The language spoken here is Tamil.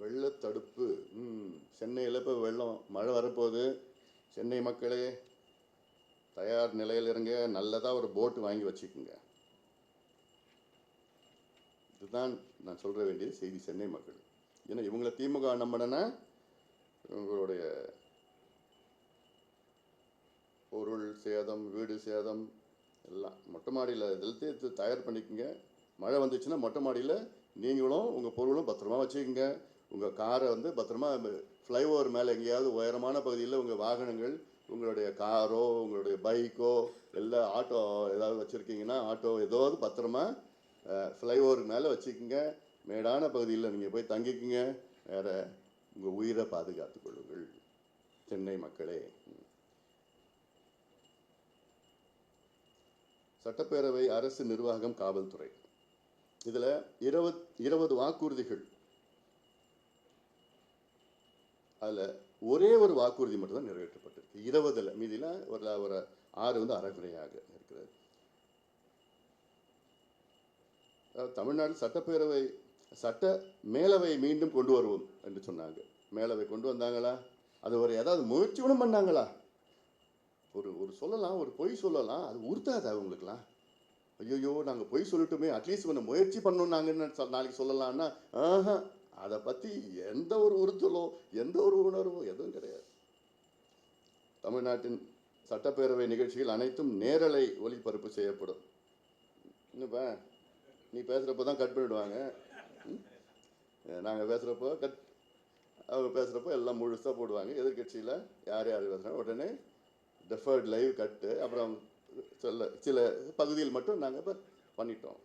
வெள்ளத்தடுப்பு. ம் சென்னையில் இப்போ வெள்ளம் மழை வரப்போகுது. சென்னை மக்களே தயார் நிலையில் இருங்க. நல்லதாக ஒரு போட்டு வாங்கி வச்சுக்கோங்க. இதுதான் நான் சொல்ல வேண்டிய செய்தி சென்னை மக்கள். ஏன்னா இவங்களை திமுக நம்பினா இவங்களுடைய பொருள் சேதம் வீடு சேதம் எல்லாம் மொட்டை மாடியில் இதெல்லாத்தையும் தயார் பண்ணிக்கோங்க. மழை வந்துச்சுன்னா மொட்டை மாடியில் நீங்களும் உங்கள் பொருளும் பத்திரமா வச்சுக்கோங்க. உங்கள் காரை வந்து பத்திரமா ஃப்ளைஓவர் மேலே எங்கேயாவது உயரமான பகுதியில் உங்கள் வாகனங்கள் உங்களுடைய காரோ உங்களுடைய பைக்கோ இல்லை ஆட்டோ ஏதாவது வச்சுருக்கீங்கன்னா ஆட்டோ ஏதாவது பத்திரமா ஃப்ளைஓவருக்கு மேலே வச்சுக்கோங்க. மேடான பகுதியில் நீங்கள் போய் தங்கிக்குங்க. வேறு உங்கள் உயிரை பாதுகாத்து கொள்ளுங்கள். சென்னை மக்களே. சட்டப்பேரவை அரசு நிர்வாகம் காவல்துறை. இதில் இருபத் இருபது வாக்குறுதிகள். அதில் ஒரே ஒரு வாக்குறுதி மட்டும்தான் நிறைவேற்றப்பட்டிருக்கு. இருபதுல மீதியில் ஒரு ஒரு ஆறு வந்து அறகுறையாக இருக்கிறது. தமிழ்நாடு சட்டப்பேரவை சட்ட மேலவை மீண்டும் கொண்டு வருவோம் என்று சொன்னாங்க. மேலவை கொண்டு வந்தாங்களா? அது ஒரு ஏதாவது முயற்சி கூட பண்ணாங்களா? ஒரு ஒரு சொல்லலாம் ஒரு பொய் சொல்லலாம். அது உறுத்தாது அவங்களுக்குலாம் ஐயோ நாங்கள் பொய் சொல்லிட்டுமே அட்லீஸ்ட் கொஞ்சம் முயற்சி பண்ணோம் நாங்கன்னு சொ- நாளைக்கு சொல்லலாம்னா ஆஹா அதை பற்றி எந்த ஒரு உறுத்தலோ எந்த ஒரு உணர்வோ எதுவும் கிடையாது. தமிழ்நாட்டின் சட்டப்பேரவை நிகழ்ச்சிகள் அனைத்தும் நேரலை ஒளிபரப்பு செய்யப்படும். என்னப்பா? நீ பேசுகிறப்ப தான் கட் பண்ணிவிடுவாங்க நாங்கள் பேசுகிறப்போ கட் அவங்க பேசுகிறப்போ எல்லாம் முழுசாக போடுவாங்க. எதிர்க்கட்சியில் யார் யார் பேசுகிறாங்க உடனே டெஃபர்ட் லைவ் கட்டு அப்புறம் சொல்ல சில பகுதியில் மட்டும் நாங்கள் இப்போ பண்ணிட்டோம்.